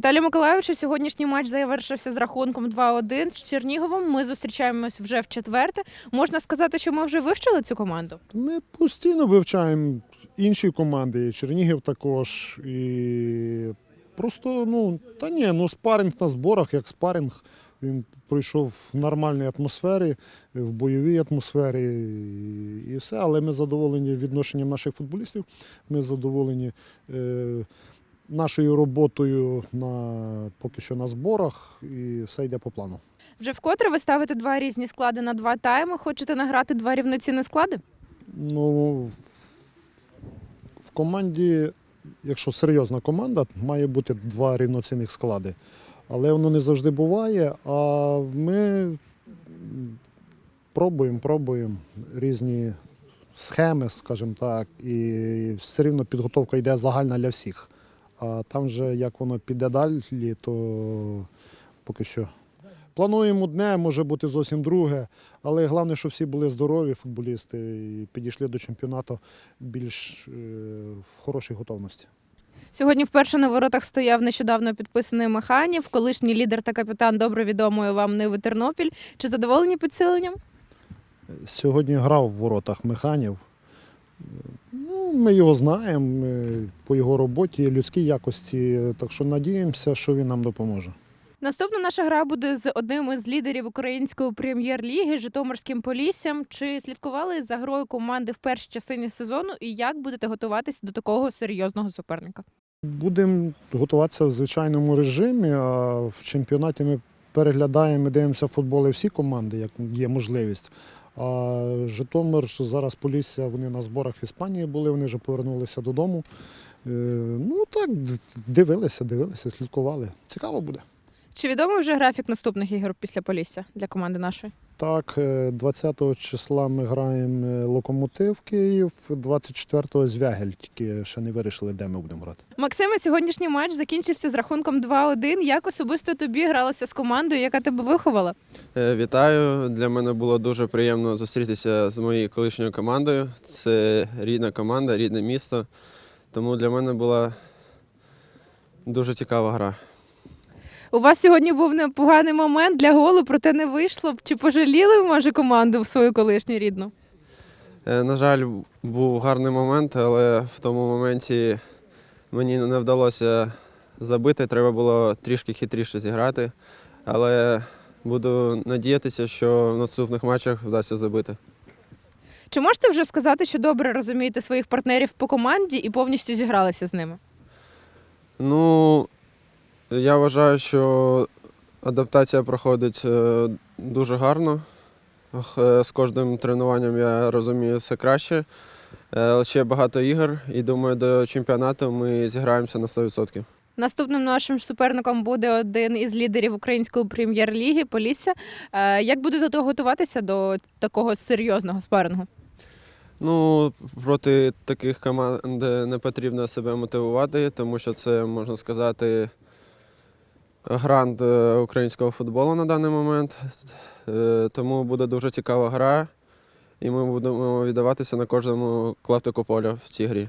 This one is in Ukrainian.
Віталій Миколайович, сьогоднішній матч завершився з рахунком 2-1 з Черніговом. Ми зустрічаємось вже в четверте. Можна сказати, що ми вже вивчили цю команду. Ми постійно вивчаємо інші команди, і Чернігів також. І просто, ну, та ні, ну спаринг на зборах, як спаринг. Він пройшов в нормальній атмосфері, в бойовій атмосфері і все. Але ми задоволені відношенням наших футболістів. Ми задоволені е, нашою роботою на, поки що на зборах, і все йде по плану. Вже вкотре ви ставите два різні склади на два тайми. Хочете награти два рівноцінні склади? Ну, в команді, якщо серйозна команда, має бути два рівноцінних склади. Але воно не завжди буває. А ми пробуємо, пробуємо різні схеми, скажімо так, і все рівно підготовка йде загальна для всіх. А там же, як воно піде далі, то поки що. Плануємо одне, може бути зовсім друге. Але головне, щоб всі були здорові футболісти і підійшли до чемпіонату більш е, в хорошій готовності. Сьогодні вперше на воротах стояв нещодавно підписаний Механів, колишній лідер та капітан добре відомої вам Ниви Тернопіль. Чи задоволені підсиленням? Сьогодні грав в воротах механів. Ну, ми його знаємо по його роботі, людській якості, так що надіємося, що він нам допоможе. Наступна наша гра буде з одним із лідерів української прем'єр-ліги Житомирським Поліссям. Чи слідкували за грою команди в першій частині сезону і як будете готуватись до такого серйозного суперника? Будемо готуватися в звичайному режимі, а в чемпіонаті ми переглядаємо і дивимося футболи всі команди, як є можливість. А Житомир зараз Полісся, вони на зборах в Іспанії були, вони вже повернулися додому. Е, Ну так, дивилися, дивилися, слідкували. Цікаво буде. Чи відомий вже графік наступних ігор після Полісся для команди нашої? Так, е, 20 числа ми граємо е, Локомотив Київ, 24-го Звягель, тільки ще не вирішили, де ми будемо грати. Максиме, сьогоднішній матч закінчився з рахунком 2-1. Як особисто тобі гралося з командою, яка тебе виховала? Е, Вітаю. Для мене було дуже приємно зустрітися з моєю колишньою командою. Це рідна команда, рідне місто. Тому для мене була дуже цікава гра. У вас сьогодні був непоганий момент для голу, проте не вийшло. Чи пожаліли ви, може команду в свою колишню рідну? Е, На жаль, був гарний момент, але в тому моменті мені не вдалося забити. Треба було трішки хитріше зіграти. Але буду надіятися, що в наступних матчах вдасться забити. Чи можете вже сказати, що добре розумієте своїх партнерів по команді і повністю зігралися з ними? Ну, я вважаю, що адаптація проходить е, дуже гарно. З кожним тренуванням я розумію все краще. Е, Ще багато ігор, і думаю, до чемпіонату ми зіграємося на 100%. Наступним нашим суперником буде один із лідерів української прем'єр-ліги Полісся. Е, Як будете готуватися до такого серйозного спарингу? Ну, проти таких команд не потрібно себе мотивувати, тому що це, можна сказати, грант е, українського футболу на даний момент, е, тому буде дуже цікава гра, і ми будемо віддаватися на кожному клаптику поля в цій грі.